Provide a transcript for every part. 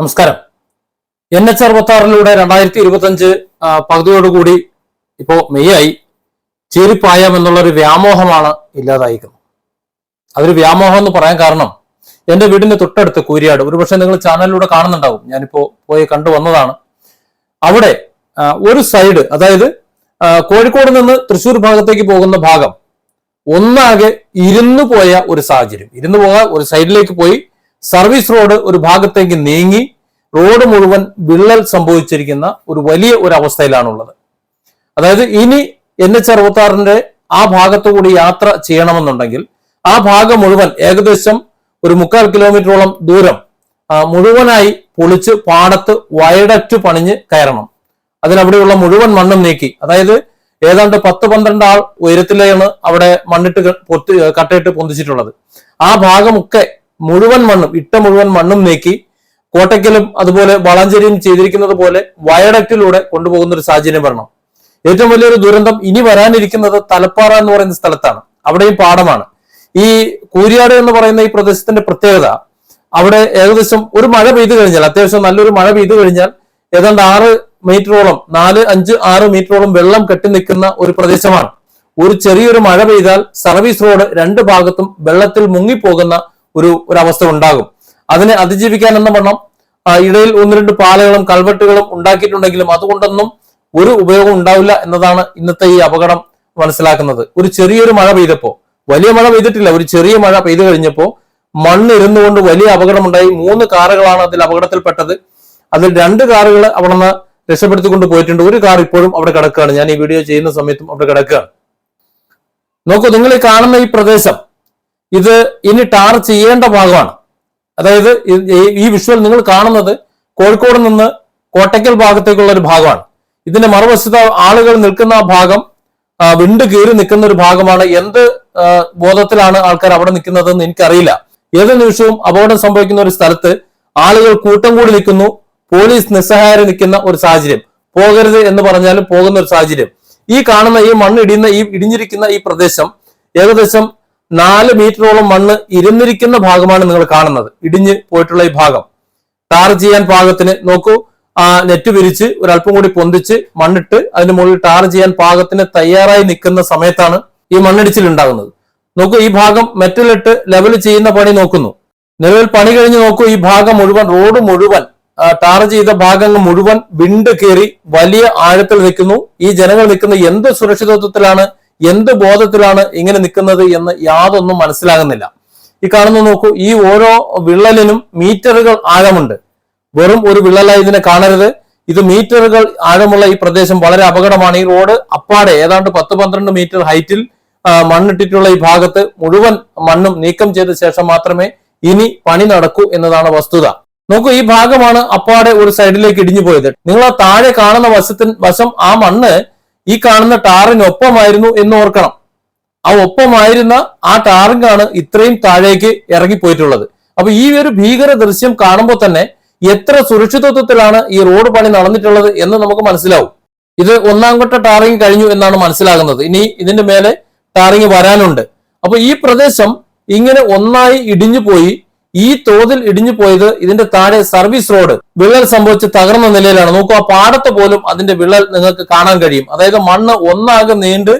നമസ്കാരം. N H അറുപത്തി ആറിലൂടെ രണ്ടായിരത്തി ഇരുപത്തി അഞ്ച് പകുതിയോടുകൂടി ഇപ്പോ മെയ് ആയി ചേരിപ്പായം എന്നുള്ള ഒരു വ്യാമോഹമാണ് ഇല്ലാതായിരിക്കുന്നത്. അതൊരു വ്യാമോഹം എന്ന് പറയാൻ കാരണം എന്റെ വീടിന്റെ തൊട്ടടുത്ത് കൂരിയാട്. ഒരുപക്ഷെ നിങ്ങൾ ചാനലിലൂടെ കാണുന്നുണ്ടാവും. ഞാനിപ്പോ പോയി കണ്ടു വന്നതാണ്. അവിടെ ഒരു സൈഡ് അതായത് കോഴിക്കോട് നിന്ന് തൃശ്ശൂർ ഭാഗത്തേക്ക് പോകുന്ന ഭാഗം ഒന്നാകെ ഇരുന്നു പോയ ഒരു സാഹചര്യം. ഇരുന്നു പോകാൻ ഒരു സൈഡിലേക്ക് പോയി സർവീസ് റോഡ് ഒരു ഭാഗത്തേക്ക് നീങ്ങി റോഡ് മുഴുവൻ വിള്ളൽ സംഭവിച്ചിരിക്കുന്ന ഒരു വലിയ ഒരു അവസ്ഥയിലാണുള്ളത് അതായത് ഇനി എൻ എച്ച് അറുപത്തി ആറിന്റെ ആ ഭാഗത്തുകൂടി യാത്ര ചെയ്യണമെന്നുണ്ടെങ്കിൽ ആ ഭാഗം മുഴുവൻ ഏകദേശം ഒരു മുക്കാൽ കിലോമീറ്ററോളം ദൂരം ആ, മുഴുവനായി പൊളിച്ച് പാടത്ത് വയഡറ്റ് പണിഞ്ഞ് കയറണം. അതിനവിടെയുള്ള മുഴുവൻ മണ്ണും നീക്കി. അതായത് ഏതാണ്ട് പത്ത് പന്ത്രണ്ട് ആൾ ഉയരത്തിലാണ് അവിടെ മണ്ണിട്ട് പൊത്തി കട്ടയിട്ട് പൊന്തിച്ചിട്ടുള്ളത്. ആ ഭാഗമൊക്കെ മുഴുവൻ മണ്ണും ഇട്ട മുഴുവൻ മണ്ണും നീക്കി കോട്ടയ്ക്കലും അതുപോലെ വളാഞ്ചേരിയും ചെയ്തിരിക്കുന്നത് പോലെ വയഡക്റ്റിലൂടെ കൊണ്ടുപോകുന്ന ഒരു സാഹചര്യം വരണം. ഏറ്റവും വലിയൊരു ദുരന്തം ഇനി വരാനിരിക്കുന്നത് തലപ്പാറ എന്ന് പറയുന്ന സ്ഥലത്താണ്. അവിടെയും പാടമാണ്. ഈ കൂരിയാട് എന്ന് പറയുന്ന ഈ പ്രദേശത്തിന്റെ പ്രത്യേകത അവിടെ ഏകദേശം ഒരു മഴ പെയ്തു കഴിഞ്ഞാൽ അത്യാവശ്യം നല്ലൊരു മഴ പെയ്തു കഴിഞ്ഞാൽ ഏതാണ്ട് ആറ് മീറ്ററോളം നാല് അഞ്ച് ആറ് മീറ്ററോളം വെള്ളം കെട്ടി നിൽക്കുന്ന ഒരു പ്രദേശമാണ്. ഒരു ചെറിയൊരു മഴ പെയ്താൽ സർവീസ് റോഡ് രണ്ട് ഭാഗത്തും വെള്ളത്തിൽ മുങ്ങിപ്പോകുന്ന ഒരു ഒരു അവസ്ഥ ഉണ്ടാകും. അതിനെ അതിജീവിക്കാൻ എന്ന വണ്ണം ഇടയിൽ ഒന്ന് രണ്ട് പാലകളും കൽവെട്ടുകളും ഉണ്ടാക്കിയിട്ടുണ്ടെങ്കിലും അതുകൊണ്ടൊന്നും ഒരു ഉപയോഗം ഉണ്ടാവില്ല എന്നതാണ് ഇന്നത്തെ ഈ അപകടം മനസ്സിലാക്കുന്നത്. ഒരു ചെറിയൊരു മഴ പെയ്തപ്പോ വലിയ മഴ പെയ്തിട്ടില്ല ഒരു ചെറിയ മഴ പെയ്തു കഴിഞ്ഞപ്പോ മണ്ണ് ഇരുന്നുകൊണ്ട് വലിയ അപകടമുണ്ടായി. മൂന്ന് കാറുകളാണ് അതിൽ അപകടത്തിൽപ്പെട്ടത്. അതിൽ രണ്ട് കാറുകൾ അവിടെ നിന്ന് രക്ഷപ്പെടുത്തിക്കൊണ്ട് പോയിട്ടുണ്ട്. ഒരു കാർ ഇപ്പോഴും അവിടെ കിടക്കുകയാണ്. ഞാൻ ഈ വീഡിയോ ചെയ്യുന്ന സമയത്തും അവിടെ കിടക്കുകയാണ്. നോക്കൂ നിങ്ങൾ ഈ കാണുന്ന ഈ പ്രദേശം ഇത് ഇനി ടാർ ചെയ്യേണ്ട ഭാഗമാണ്. അതായത് ഈ- വിഷ്വൽ നിങ്ങൾ കാണുന്നത് കോഴിക്കോട് നിന്ന് കോട്ടയ്ക്കൽ ഭാഗത്തേക്കുള്ള ഒരു ഭാഗമാണ്. ഇതിന്റെ മറുവശത്ത് ആളുകൾ നിൽക്കുന്ന ആ ഭാഗം വിണ്ട് കീറി നിൽക്കുന്ന ഒരു ഭാഗമാണ്. എന്ത് ബോധത്തിലാണ് ആൾക്കാർ അവിടെ നിൽക്കുന്നത് എന്ന് എനിക്കറിയില്ല. ഏത് നിമിഷവും അപകടം സംഭവിക്കുന്ന ഒരു സ്ഥലത്ത് ആളുകൾ കൂട്ടം കൂടി നിൽക്കുന്നു. പോലീസ് നിസ്സഹായം നിൽക്കുന്ന ഒരു സാഹചര്യം. പോകരുത് എന്ന് പറഞ്ഞാലും പോകുന്ന ഒരു സാഹചര്യം. ഈ കാണുന്ന ഈ മണ്ണിടിയുന്ന ഈ ഇടിഞ്ഞിരിക്കുന്ന ഈ പ്രദേശം ഏകദേശം നാല് മീറ്ററോളം മണ്ണ് ഇരുന്നിരിക്കുന്ന ഭാഗമാണ് നിങ്ങൾ കാണുന്നത്. ഇടിഞ്ഞ് പോയിട്ടുള്ള ഈ ഭാഗം. ടാർ ചെയ്യാൻ പാകത്തിന് നോക്കൂ. ആ നെറ്റ് വിരിച്ച് ഒരല്പം കൂടി പൊന്തിച്ച് മണ്ണിട്ട് അതിന് മുകളിൽ ടാർ ചെയ്യാൻ പാകത്തിന് തയ്യാറായി നിൽക്കുന്ന സമയത്താണ് ഈ മണ്ണിടിച്ചിൽ ഉണ്ടാകുന്നത്. നോക്കൂ ഈ ഭാഗം മെറ്റലിട്ട് ലെവൽ ചെയ്യുന്ന പണി നോക്കുന്നു. നിലവിൽ പണി കഴിഞ്ഞ് നോക്കൂ ഈ ഭാഗം മുഴുവൻ റോഡ് മുഴുവൻ ടാർ ചെയ്ത ഭാഗങ്ങൾ മുഴുവൻ വിണ്ട് കയറി വലിയ ആഴത്തിൽ നിൽക്കുന്നു. ഈ ജനങ്ങൾ നിൽക്കുന്ന എന്ത് സുരക്ഷിതത്വത്തിലാണ് എന്ത് ബോധത്തിലാണ് ഇങ്ങനെ നിൽക്കുന്നത് എന്ന് യാതൊന്നും മനസ്സിലാകുന്നില്ല. ഈ കാണുന്ന നോക്കൂ ഈ ഓരോ വിള്ളലിനും മീറ്ററുകൾ ആഴമുണ്ട്. വെറും ഒരു വിള്ളലായി ഇതിനെ കാണരുത്. ഇത് മീറ്ററുകൾ ആഴമുള്ള ഈ പ്രദേശം വളരെ അപകടമാണ്. ഈ റോഡ് അപ്പാടെ ഏതാണ്ട് പത്ത് പന്ത്രണ്ട് മീറ്റർ ഹൈറ്റിൽ മണ്ണിട്ടിട്ടുള്ള ഈ ഭാഗത്ത് മുഴുവൻ മണ്ണും നീക്കം ചെയ്ത ശേഷം മാത്രമേ ഇനി പണി നടക്കൂ എന്നതാണ് വസ്തുത. നോക്കൂ ഈ ഭാഗമാണ് അപ്പാടെ ഒരു സൈഡിലേക്ക് ഇടിഞ്ഞു പോയത്. നിങ്ങൾ ആ താഴെ കാണുന്ന വശത്തിന് വശം ആ മണ്ണ് ഈ കാണുന്ന ടാറിനൊപ്പമായിരുന്നു എന്ന് ഓർക്കണം. ആ ഒപ്പമായിരുന്ന ആ ടാറിങ്ങാണ് ഇത്രയും താഴേക്ക് ഇറങ്ങിപ്പോയിട്ടുള്ളത്. അപ്പൊ ഈ ഒരു ഭീകര ദൃശ്യം കാണുമ്പോൾ തന്നെ എത്ര സുരക്ഷിതത്വത്തിലാണ് ഈ റോഡ് പണി നടന്നിട്ടുള്ളത് എന്ന് നമുക്ക് മനസ്സിലാവും. ഇത് ഒന്നാം ഘട്ട ടാറിങ് കഴിഞ്ഞു എന്നാണ് മനസ്സിലാകുന്നത്. ഇനി ഇതിന്റെ മേലെ ടാറിങ് വരാനുണ്ട്. അപ്പൊ ഈ പ്രദേശം ഇങ്ങനെ ഒന്നായി ഇടിഞ്ഞു പോയി ഈ തോതിൽ ഇടിഞ്ഞു പോയത് ഇതിന്റെ താഴെ സർവീസ് റോഡ് വിള്ളൽ സംഭവിച്ച് തകർന്ന നിലയിലാണ്. നോക്കൂ ആ പാടത്ത് പോലും അതിന്റെ വിള്ളൽ നിങ്ങൾക്ക് കാണാൻ കഴിയും. അതായത് മണ്ണ് ഒന്നാകെ നീണ്ട്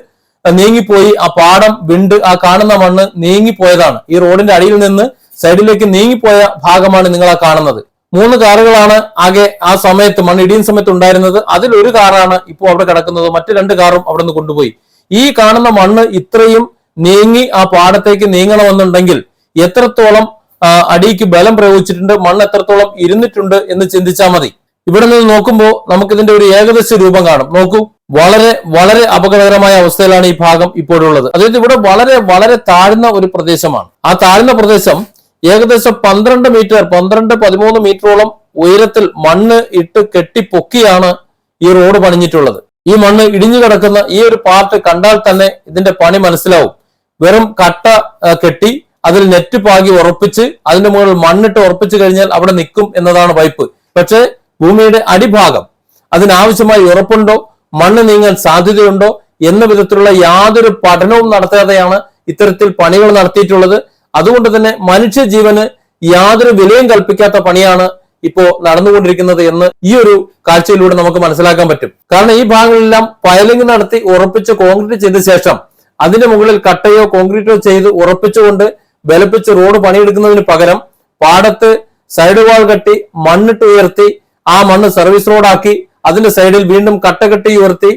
നീങ്ങിപ്പോയി ആ പാടം വിണ്ട് ആ കാണുന്ന മണ്ണ് നീങ്ങിപ്പോയതാണ്. ഈ റോഡിന്റെ അടിയിൽ നിന്ന് സൈഡിലേക്ക് നീങ്ങിപ്പോയ ഭാഗമാണ് നിങ്ങൾ ആ കാണുന്നത്. മൂന്ന് കാറുകളാണ് ആകെ ആ സമയത്ത് മണ്ണ് ഇടിയുന്ന സമയത്ത് ഉണ്ടായിരുന്നത്. അതിൽ ഒരു കാറാണ് ഇപ്പോൾ അവിടെ കിടക്കുന്നത്. മറ്റു രണ്ട് കാറും അവിടെ നിന്ന് കൊണ്ടുപോയി. ഈ കാണുന്ന മണ്ണ് ഇത്രയും നീങ്ങി ആ പാടത്തേക്ക് നീങ്ങണമെന്നുണ്ടെങ്കിൽ എത്രത്തോളം അടിക്ക് ബലം പ്രയോഗിച്ചിട്ടുണ്ട് മണ്ണ് എത്രത്തോളം ഇരുന്നിട്ടുണ്ട് എന്ന് ചിന്തിച്ചാൽ മതി. ഇവിടെ നിന്ന് നോക്കുമ്പോൾ നമുക്കിതിന്റെ ഒരു ഏകദേശ രൂപം കാണും. നോക്കൂ വളരെ വളരെ അപകടകരമായ അവസ്ഥയിലാണ് ഈ ഭാഗം ഇപ്പോഴുള്ളത്. അതായത് ഇവിടെ വളരെ വളരെ താഴ്ന്ന ഒരു പ്രദേശമാണ്. ആ താഴ്ന്ന പ്രദേശം ഏകദേശം പന്ത്രണ്ട് മീറ്റർ പന്ത്രണ്ട് പതിമൂന്ന് മീറ്ററോളം ഉയരത്തിൽ മണ്ണ് ഇട്ട് കെട്ടി പൊക്കിയാണ് ഈ റോഡ് പണിഞ്ഞിട്ടുള്ളത്. ഈ മണ്ണ് ഇടിഞ്ഞു കിടക്കുന്ന ഈ ഒരു പാർട്ട് കണ്ടാൽ തന്നെ ഇതിന്റെ പണി മനസ്സിലാവും. വെറും കട്ട കെട്ടി അതിൽ നെറ്റ് പാകി ഉറപ്പിച്ച് അതിന്റെ മുകളിൽ മണ്ണിട്ട് ഉറപ്പിച്ചു കഴിഞ്ഞാൽ അവിടെ നിൽക്കും എന്നതാണ് വൈപ്പ്. പക്ഷേ ഭൂമിയുടെ അടിഭാഗം അതിനാവശ്യമായി ഉറപ്പുണ്ടോ? മണ്ണ് നീങ്ങാൻ സാധ്യതയുണ്ടോ? എന്ന വിധത്തിലുള്ള യാതൊരു പഠനവും നടത്താതെയാണ് ഇത്തരത്തിൽ പണികൾ നടത്തിയിട്ടുള്ളത്. അതുകൊണ്ട് തന്നെ മനുഷ്യജീവന് യാതൊരു വിലയും കൽപ്പിക്കാത്ത പണിയാണ് ഇപ്പോ നടന്നുകൊണ്ടിരിക്കുന്നത് എന്ന് ഈ ഒരു കാഴ്ചയിലൂടെ നമുക്ക് മനസ്സിലാക്കാൻ പറ്റും. കാരണം ഈ ഭാഗങ്ങളെല്ലാം പയലിംഗ് നടത്തി ഉറപ്പിച്ച് കോൺക്രീറ്റ് ചെയ്ത ശേഷം അതിന്റെ മുകളിൽ കട്ടയോ കോൺക്രീറ്റോ ചെയ്ത് ഉറപ്പിച്ചുകൊണ്ട് ബലപ്പിച്ച് റോഡ് പണിയെടുക്കുന്നതിന് പകരം പാടത്ത് സൈഡ് വാൾ കെട്ടി മണ്ണിട്ട് ഉയർത്തി ആ മണ്ണ് സർവീസ് റോഡാക്കി അതിന്റെ സൈഡിൽ വീണ്ടും കട്ട കെട്ടി ഉയർത്തി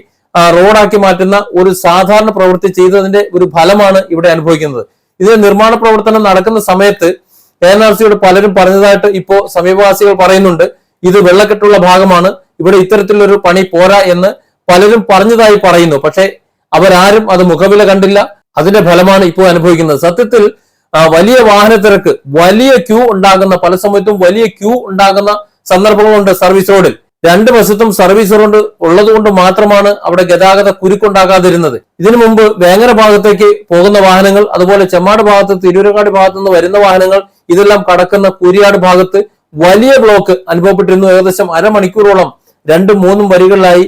റോഡാക്കി മാറ്റുന്ന ഒരു സാധാരണ പ്രവൃത്തി ചെയ്തതിന്റെ ഒരു ഫലമാണ് ഇവിടെ അനുഭവിക്കുന്നത്. ഇത് നിർമ്മാണ പ്രവർത്തനം നടക്കുന്ന സമയത്ത് എൻ ആർ സിയോട് പലരും പറഞ്ഞതായിട്ട് ഇപ്പോ സമീപവാസികൾ പറയുന്നുണ്ട്. ഇത് വെള്ളക്കെട്ടുള്ള ഭാഗമാണ്. ഇവിടെ ഇത്തരത്തിലൊരു പണി പോരാ എന്ന് പലരും പറഞ്ഞതായി പറയുന്നു. പക്ഷേ അവരാരും അത് മുഖവില കണ്ടില്ല. അതിന്റെ ഫലമാണ് ഇപ്പോൾ അനുഭവിക്കുന്നത്. സത്യത്തിൽ വലിയ വാഹന തിരക്ക് വലിയ ക്യൂ ഉണ്ടാകുന്ന പല സമയത്തും വലിയ ക്യൂ ഉണ്ടാകുന്ന സന്ദർഭങ്ങളുണ്ട് സർവീസ് റോഡിൽ രണ്ട് വശത്തും സർവീസ് റോഡ് ഉള്ളതുകൊണ്ട് മാത്രമാണ് അവിടെ ഗതാഗത കുരുക്കുണ്ടാകാതിരുന്നത്. ഇതിനു മുമ്പ് വേങ്ങര ഭാഗത്തേക്ക് പോകുന്ന വാഹനങ്ങൾ അതുപോലെ ചെമ്മാട് ഭാഗത്ത് തിരൂരങ്ങാടി ഭാഗത്ത് നിന്ന് വരുന്ന വാഹനങ്ങൾ ഇതെല്ലാം കടക്കുന്ന കുരിയാട് ഭാഗത്ത് വലിയ ബ്ലോക്ക് അനുഭവപ്പെട്ടിരുന്നു. ഏകദേശം അരമണിക്കൂറോളം രണ്ടും മൂന്നും വരികളിലായി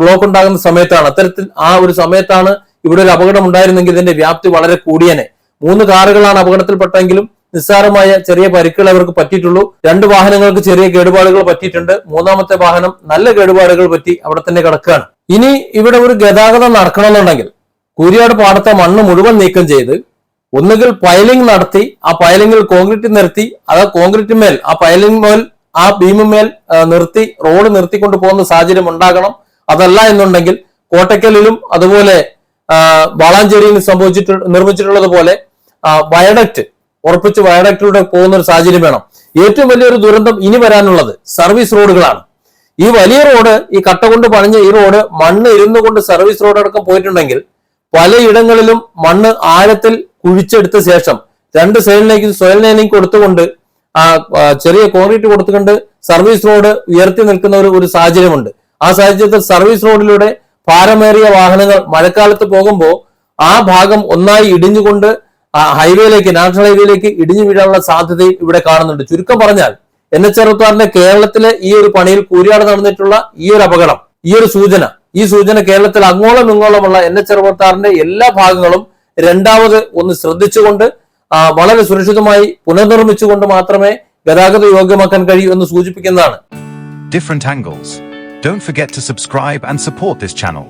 ബ്ലോക്ക് ഉണ്ടാകുന്ന സമയത്താണ്. അത്തരത്തിൽ ആ ഒരു സമയത്താണ് ഇവിടെ ഒരു അപകടം ഉണ്ടായിരുന്നെങ്കിൽ ഇതിന്റെ വ്യാപ്തി വളരെ കൂടിയനെ. മൂന്ന് കാറുകളാണ് അപകടത്തിൽപ്പെട്ടെങ്കിലും നിസ്സാരമായ ചെറിയ പരിക്കുകൾ അവർക്ക് പറ്റിയിട്ടുള്ളൂ. രണ്ട് വാഹനങ്ങൾക്ക് ചെറിയ കേടുപാടുകൾ പറ്റിയിട്ടുണ്ട്. മൂന്നാമത്തെ വാഹനം നല്ല കേടുപാടുകൾ പറ്റി അവിടെ തന്നെ കിടക്കുകയാണ്. ഇനി ഇവിടെ ഒരു ഗതാഗതം നടക്കണമെന്നുണ്ടെങ്കിൽ കൂരിയാട് പാടത്തെ മണ്ണ് മുഴുവൻ നീക്കം ചെയ്ത് ഒന്നുകിൽ പൈലിംഗ് നടത്തി ആ പൈലിംഗിൽ കോൺക്രീറ്റ് നിർത്തി അത് കോൺക്രീറ്റ് മേൽ ആ പൈലിംഗ് മേൽ ആ ബീമുമേൽ മേൽ നിർത്തി റോഡ് നിർത്തിക്കൊണ്ട് പോകുന്ന സാഹചര്യം ഉണ്ടാകണം. അതല്ല എന്നുണ്ടെങ്കിൽ കോട്ടക്കലിലും അതുപോലെ ബാളാഞ്ചേരിയിൽ സംഭവിച്ചിട്ട് നിർമ്മിച്ചിട്ടുള്ളത് പോലെ വയഡക്റ്റ് ഉറപ്പിച്ച് വയഡക്റ്റിലൂടെ പോകുന്ന ഒരു സാഹചര്യം വേണം. ഏറ്റവും വലിയൊരു ദുരന്തം ഇനി വരാനുള്ളത് സർവീസ് റോഡുകളാണ്. ഈ വലിയ റോഡ് ഈ കട്ട കൊണ്ട് പണിഞ്ഞ ഈ റോഡ് മണ്ണ് ഇരുന്നു കൊണ്ട് സർവീസ് റോഡ് അടക്കം പോയിട്ടുണ്ടെങ്കിൽ പലയിടങ്ങളിലും മണ്ണ് ആഴത്തിൽ കുഴിച്ചെടുത്ത ശേഷം രണ്ട് സൈഡിലേക്ക് സോയിൽ ലൈനിങ് കൊടുത്തുകൊണ്ട് ചെറിയ കോൺക്രീറ്റ് കൊടുത്തുകൊണ്ട് സർവീസ് റോഡ് ഉയർത്തി നിൽക്കുന്ന ഒരു ഒരു സാഹചര്യമുണ്ട്. ആ സാഹചര്യത്തിൽ സർവീസ് റോഡിലൂടെ ഭാരമേറിയ വാഹനങ്ങൾ മഴക്കാലത്ത് പോകുമ്പോൾ ആ ഭാഗം ഒന്നായി ഇടിഞ്ഞുകൊണ്ട് ഹൈവേയിലേക്ക് നാഷണൽ ഹൈവേയിലേക്ക് ഇടിഞ്ഞു വീഴാനുള്ള സാധ്യതയും ഇവിടെ കാണുന്നുണ്ട്. ചുരുക്കം പറഞ്ഞാൽ എൻ എച്ച് അറുപത്താറിന്റെ കേരളത്തിലെ ഈ ഒരു പണിയിൽ കൂരിയാട് നടന്നിട്ടുള്ള ഈ ഒരു അപകടം ഈ ഒരു സൂചന ഈ സൂചന കേരളത്തിൽ അങ്ങോളം ഇങ്ങോളമുള്ള എൻ എച്ച് അറുപത്താറിന്റെ എല്ലാ ഭാഗങ്ങളും രണ്ടാമത് ഒന്ന് ശ്രദ്ധിച്ചുകൊണ്ട് വളരെ സുരക്ഷിതമായി പുനർനിർമ്മിച്ചുകൊണ്ട് മാത്രമേ ഗതാഗത യോഗ്യമാക്കാൻ കഴിയൂ എന്ന് സൂചിപ്പിക്കുന്നതാണ്. Different angles don't forget to subscribe and support this channel.